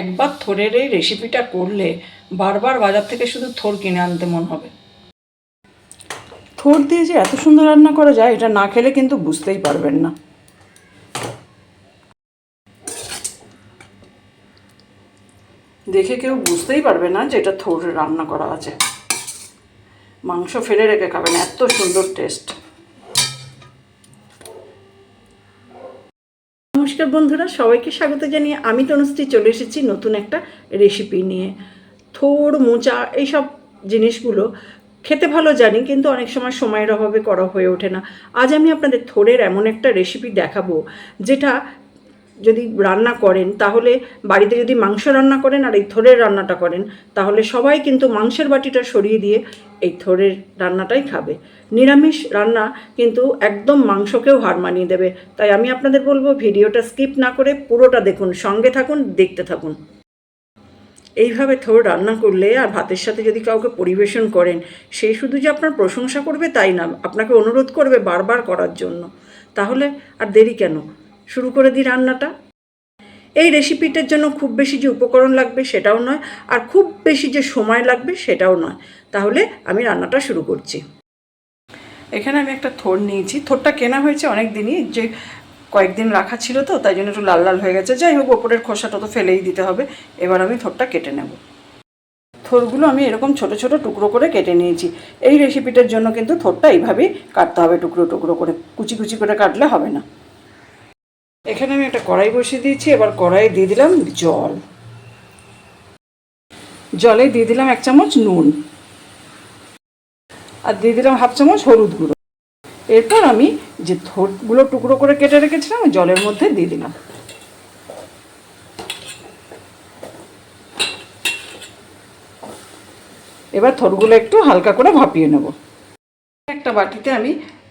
একবার থোরের এই রেসিপিটা করলে বারবার বাজার থেকে শুধু থোর কিনে আনতে মন হবে। থোর দিয়ে যে এত সুন্দর রান্না করা যায়, এটা না খেলে কিন্তু বুঝতেই পারবেন না। দেখে কেউ বুঝতেই পারবে না যে এটা থোর রান্না করা আছে। মাংস ফেলে রেখে খাবেন, এত সুন্দর টেস্ট নমস্কার বন্ধুরা, সবাইকে স্বাগত জানিয়ে আমি তনুশ্রী চলে এসেছি নতুন একটা রেসিপি নিয়ে। থোড়, মোচা এইসব জিনিসগুলো খেতে ভালো জানি, কিন্তু অনেক সময় সময়ের অভাবে করা হয়ে ওঠে না। আজ আমি আপনাদের থোড়ের এমন একটা রেসিপি দেখাবো, যেটা যদি রান্না করেন, তাহলে বাড়িতে যদি মাংস রান্না করেন আর এই থোড়ের রান্নাটা করেন, তাহলে সবাই কিন্তু মাংসের বাটিটা সরিয়ে দিয়ে এই থোড়ের রান্নাটাই খাবে। নিরামিষ রান্না কিন্তু একদম মাংসকেও হার মানিয়ে দেবে। তাই আমি আপনাদের বলব, ভিডিওটা স্কিপ না করে পুরোটা দেখুন, সঙ্গে থাকুন, দেখতে থাকুন। এইভাবে থোড় রান্না করলে আর ভাতের সাথে যদি কাউকে পরিবেশন করেন, সে শুধু যে আপনার প্রশংসা করবে তাই না, আপনাকে অনুরোধ করবে বারবার করার জন্য। তাহলে আর দেরি কেন? শুরু করে দিই রান্নাটা। এই রেসিপিটার জন্য খুব বেশি যে উপকরণ লাগবে সেটাও নয়, আর খুব বেশি যে সময় লাগবে সেটাও নয়। তাহলে আমি রান্নাটা শুরু করছি। এখানে আমি একটা থোর নিয়েছি। থোরটা কেনা হয়েছে অনেক দিনই, যে কয়েকদিন রাখা ছিল তো, তাই জন্য একটু লাল লাল হয়ে গেছে। যাই হোক, ওপরের খোসাটা তো ফেলেই দিতে হবে। এবার আমি থোরটা কেটে নেব। থোরগুলো আমি এরকম ছোট ছোট টুকরো করে কেটে নিয়েছি। এই রেসিপিটার জন্য কিন্তু থোরটা এইভাবেই কাটতে হবে টুকরো টুকরো করে। কুচি কুচি করে কাটলে হবে না। এখানে আমি একটা কড়াই বসিয়ে দিয়েছি, এবার কড়াই দিয়ে দিলাম জল। জলে দিয়ে দিলাম এক চামচ নুন আর দিয়ে দিলাম হাফ চামচ হলুদ গুঁড়ো। এরপর আমি যে থোটগুলো টুকরো করে কেটে রেখেছিলাম জলের মধ্যে দিয়ে দিলাম। এবার থোরগুলো একটু হালকা করে ভাপিয়ে নেব। একটা বাটিতে আমি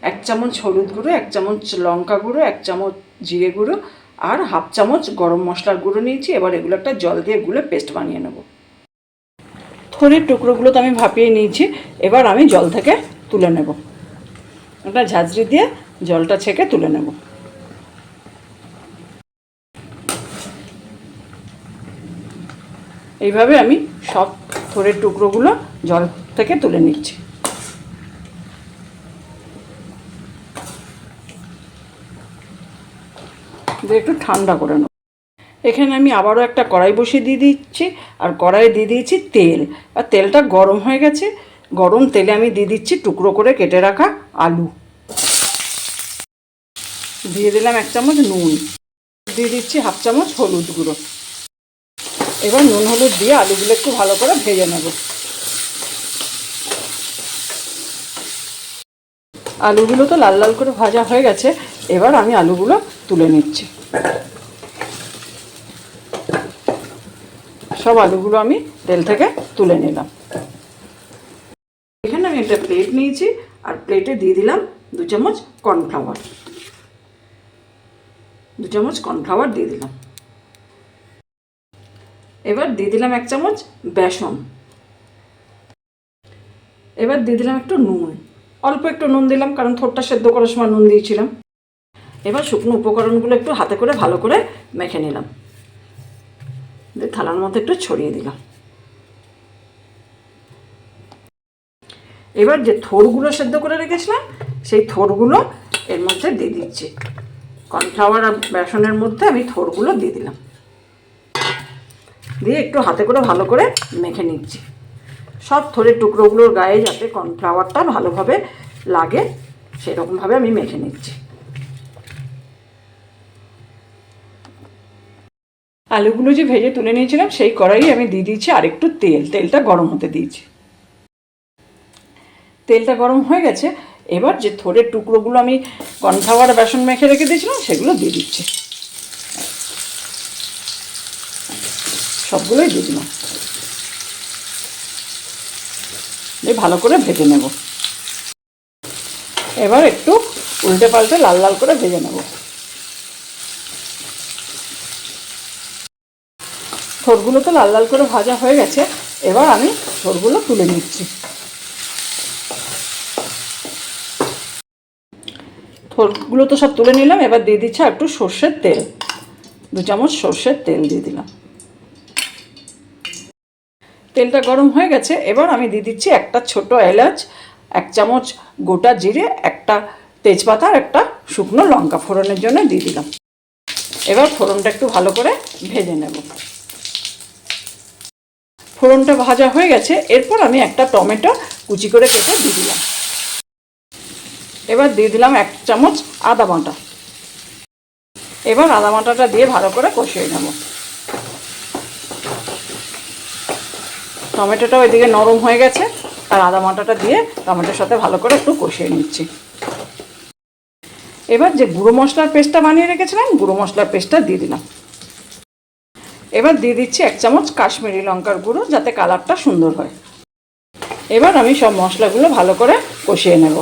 এক চামচ হলুদ গুঁড়ো, এক চামচ লঙ্কা গুঁড়ো, এক চামচ জিরে গুঁড়ো আর হাফ চামচ গরম মশলার গুঁড়ো নিয়েছি। এবার এগুলো একটা জল দিয়ে গুলে পেস্ট বানিয়ে নেব। থোরের টুকরোগুলো তো আমি ভাপিয়ে নিয়েছি। এবার আমি জল থেকে তুলে নেব। একটা ঝাঁঝরি দিয়ে জলটা ছেঁকে তুলে নেব। এইভাবে আমি সব থোরের টুকরোগুলো জল থেকে তুলে নিচ্ছি। দিয়ে একটু ঠান্ডা করে নেব। এখানে আমি আবারও একটা কড়াই বসিয়ে দিয়ে দিচ্ছি, আর কড়াইয়ে দিয়ে দিয়েছি তেল। আর তেলটা গরম হয়ে গেছে। গরম তেলে আমি দিয়ে দিচ্ছি টুকরো করে কেটে রাখা আলু। দিয়ে দিলাম এক চামচ নুন। দিয়ে দিচ্ছি হাফ চামচ হলুদ গুঁড়ো। এবার নুন হলুদ দিয়ে আলুগুলো একটু ভালো করে ভেজে নেব। আলুগুলো তো লাল লাল করে ভাজা হয়ে গেছে, এবার আমি আলুগুলো তুলে নিচ্ছি। সব আলুগুলো আমি তেল থেকে তুলে নিলাম। এখানে আমি একটা প্লেট নিয়েছি, আর প্লেটে দিয়ে দিলাম দু চামচ কর্নফ্লাওয়ার দু চামচ কর্নফ্লাওয়ার দিয়ে দিলাম। এবার দিয়ে দিলাম এক চামচ বেসন। এবার দিয়ে দিলাম একটু নুন। অল্প একটু নুন দিলাম, কারণ থোরটা সেদ্ধ করার সময় নুন দিয়েছিলাম। এবার শুকনো উপকরণগুলো একটু হাতে করে ভালো করে মেখে নিলাম। থালার মধ্যে একটু ছড়িয়ে দিলাম। এবার যে থোরগুলো সেদ্ধ করে রেখেছিলাম, সেই থোরগুলো এর মধ্যে দিয়ে দিচ্ছি। কর্নফ্লাওয়ার আর বেসনের মধ্যে আমি থোরগুলো দিয়ে দিলাম। দিয়ে একটু হাতে করে ভালো করে মেখে নিচ্ছি। সব থোড়ের টুকরোগুলোর গায়ে যাতে কর্নফ্লাওয়ারটা ভালোভাবে লাগে, সেরকমভাবে আমি মেখে নিচ্ছি। আলুগুলো যে ভেজে তুলে নিয়েছিলাম, সেই কড়াই আমি দিয়ে দিয়েছি আরেকটু তেল। তেলটা গরম হতে দিয়েছি। তেলটা গরম হয়ে গেছে, এবার যে থোড়ের টুকরোগুলো আমি কর্নফ্লাওয়ার বেসন মেখে রেখে দিয়েছিলাম, সেগুলো দিয়ে দিচ্ছি। সবগুলোই দিয়ে দিলাম। দিয়ে ভালো করে ভেজে নেব। এবার একটু উল্টে পাল্টে লাল লাল করে ভেজে নেব। থোরগুলো তো লাল লাল করে ভাজা হয়ে গেছে। এবার আমি থোরগুলো তুলে নিচ্ছি। থোরগুলো তো সব তুলে নিলাম, এবার দিয়ে দিচ্ছি একটু সর্ষের তেল। দু চামচ সর্ষের তেল দিয়ে দিলাম। তেলটা গরম হয়ে গেছে, এবার আমি দিয়ে দিচ্ছি একটা ছোট এলাচ, এক চামচ গোটা জিরে, একটা তেজপাতা আর একটা শুকনো লঙ্কা ফোড়নের জন্য দিয়ে দিলাম। এবার ফোড়নটা একটু ভালো করে ভেজে নেব। ফোড়নটা ভাজা হয়ে গেছে, এরপর আমি একটা টমেটো কুচি করে কেটে দিয়ে দিলাম। এবার দিয়ে দিলাম এক চামচ আদা বাটা। এবার আদা বাটাটা দিয়ে ভালো করে কষিয়ে নেব। টমেটোটা ওইদিকে নরম হয়ে গেছে, আর আদা বাটাটা দিয়ে টমেটোর সাথে ভালো করে একটু কষিয়ে নিচ্ছি। এবার যে গুঁড়ো মশলার পেস্টটা বানিয়ে রেখেছিলাম, গুঁড়ো মশলার পেস্টটা দিয়ে দিলাম। এবার দিয়ে দিচ্ছি এক চামচ কাশ্মীরি লঙ্কার গুঁড়ো, যাতে কালারটা সুন্দর হয়। এবার আমি সব মশলাগুলো ভালো করে কষিয়ে নেব।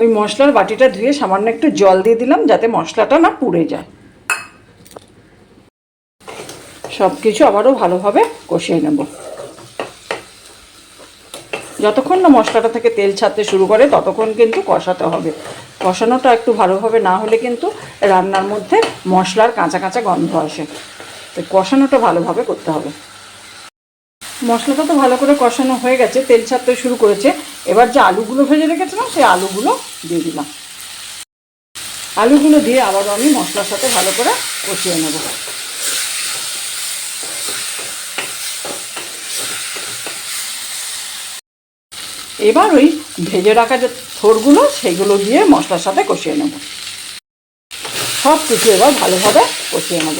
ওই মশলার বাটিটা ধুয়ে সামান্য একটু জল দিয়ে দিলাম, যাতে মশলাটা না পুড়ে যায়। সব কিছু আবারও ভালোভাবে কষিয়ে নেব। যতক্ষণ না মশলাটা থেকে তেল ছাড়তে শুরু করে, ততক্ষণ কিন্তু কষাতে হবে। কষানোটা একটু ভালোভাবে না হলে কিন্তু রান্নার মধ্যে মশলার কাঁচা কাঁচা গন্ধ আসে। তো কষানোটা ভালোভাবে করতে হবে। মশলাটা তো ভালো করে কষানো হয়ে গেছে, তেল ছাড়তে শুরু করেছে। এবার যে আলুগুলো ভেজে রেখেছিলাম, সেই আলুগুলো দিয়ে দিলাম। আলুগুলো দিয়ে আবারও আমি মশলার সাথে ভালো করে কষিয়ে নেব। এবার ওই ভেজে রাখা যে থোরগুলো, সেগুলো দিয়ে মশলার সাথে কষিয়ে নেব। সব কিছু এবার ভালোভাবে কষিয়ে নেব।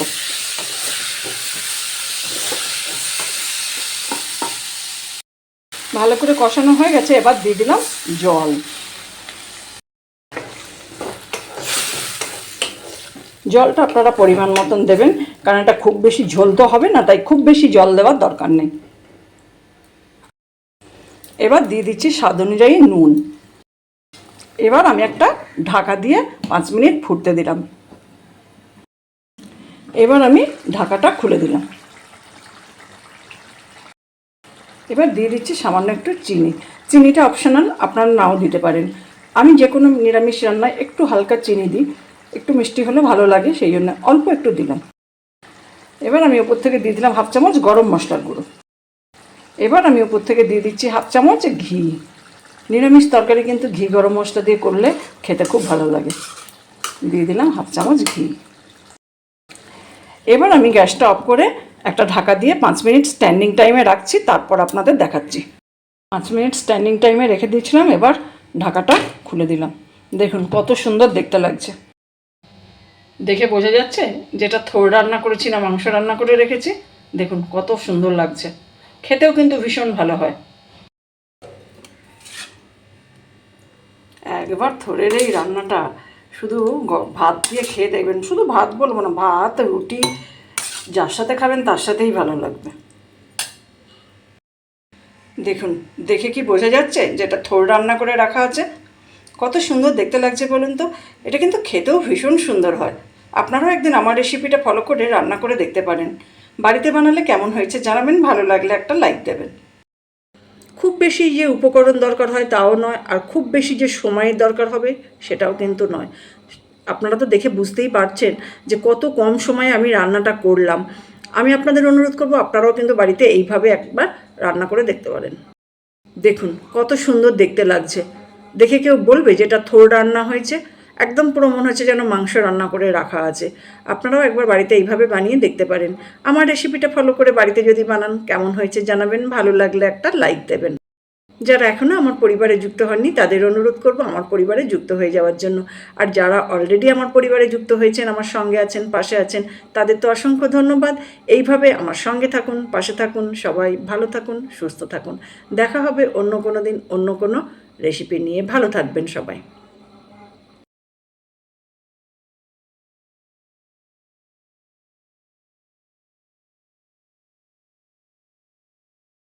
ভালো করে কষানো হয়ে গেছে, এবার দিয়ে দিলাম জল। জলটা আপনারা পরিমাণ মতন দেবেন, কারণ এটা খুব বেশি ঝোল তো হবে না, তাই খুব বেশি জল দেওয়ার দরকার নেই। এবার দিয়ে দিচ্ছি স্বাদ অনুযায়ী নুন। এবার আমি একটা ঢাকা দিয়ে পাঁচ মিনিট ফুটতে দিলাম। এবার আমি ঢাকাটা খুলে দিলাম। এবার দিয়ে দিচ্ছি সামান্য একটু চিনি। চিনিটা অপশনাল, আপনারা নাও দিতে পারেন। আমি যে কোনো নিরামিষ রান্নায় একটু হালকা চিনি দিই। একটু মিষ্টি হলে ভালো লাগে, সেই জন্য অল্প একটু দিলাম। এবার আমি ওপর থেকে দিয়ে দিলাম হাফ চামচ গরম মশলার গুঁড়ো। এবার আমি উপর থেকে দিয়ে দিচ্ছি হাফ চামচ ঘি। নিরামিষ তরকারি কিন্তু ঘি গরম মশলা দিয়ে করলে খেতে খুব ভালো লাগে। দিয়ে দিলাম হাফ চামচ ঘি। এবার আমি গ্যাসটা অফ করে একটা ঢাকা দিয়ে পাঁচ মিনিট স্ট্যান্ডিং টাইমে রাখছি, তারপর আপনাদের দেখাচ্ছি। পাঁচ মিনিট স্ট্যান্ডিং টাইমে রেখে দিয়েছিলাম, এবার ঢাকাটা খুলে দিলাম। দেখুন কত সুন্দর দেখতে লাগছে। দেখে বোঝা যাচ্ছে যেটা থোর রান্না করেছি না মাংস রান্না করে রেখেছি। দেখুন কত সুন্দর লাগছে। খেতেও কিন্তু ভীষণ ভালো হয়। একবার থোরের এই রান্নাটা শুধু ভাত দিয়ে খেয়ে দেখবেন। শুধু ভাত বলব না, ভাত, রুটি, যার সাথে খাবেন তার সাথেই ভালো লাগবে। দেখুন, দেখে কি বোঝা যাচ্ছে যেটা থোর রান্না করে রাখা আছে? কত সুন্দর দেখতে লাগছে বলুন তো। এটা কিন্তু খেতেও ভীষণ সুন্দর হয়। আপনারাও একদিন আমার রেসিপিটা ফলো করে রান্না করে দেখতে পারেন। বাড়িতে বানালে কেমন হয়েছে জানাবেন, ভালো লাগলে একটা লাইক দেবেন। খুব বেশি যে উপকরণ দরকার হয় তাও নয়, আর খুব বেশি যে সময়ের দরকার হবে সেটাও কিন্তু নয়। আপনারা তো দেখে বুঝতেই পারছেন যে কত কম সময়ে আমি রান্নাটা করলাম। আমি আপনাদের অনুরোধ করব, আপনারাও কিন্তু বাড়িতে এইভাবে একবার রান্না করে দেখতে পারেন। দেখুন, কত সুন্দর দেখতে লাগছে। দেখে কেউ বলবে যে এটা থোর রান্না হয়েছে। একদম পুরো মনে হচ্ছে যেন মাংস রান্না করে রাখা আছে। আপনারাও একবার বাড়িতে এইভাবে বানিয়ে দেখতে পারেন। আমার রেসিপিটা ফলো করে বাড়িতে যদি বানান, কেমন হয়েছে জানাবেন। ভালো লাগলে একটা লাইক দেবেন। যারা এখনও আমার পরিবারে যুক্ত হননি, তাদের অনুরোধ করব আমার পরিবারে যুক্ত হয়ে যাওয়ার জন্য। আর যারা অলরেডি আমার পরিবারে যুক্ত হয়েছেন, আমার সঙ্গে আছেন, পাশে আছেন, তাদের তো অসংখ্য ধন্যবাদ। এইভাবে আমার সঙ্গে থাকুন, পাশে থাকুন, সবাই ভালো থাকুন, সুস্থ থাকুন। দেখা হবে অন্য কোনো দিন অন্য কোনো রেসিপি নিয়ে। ভালো থাকবেন সবাই।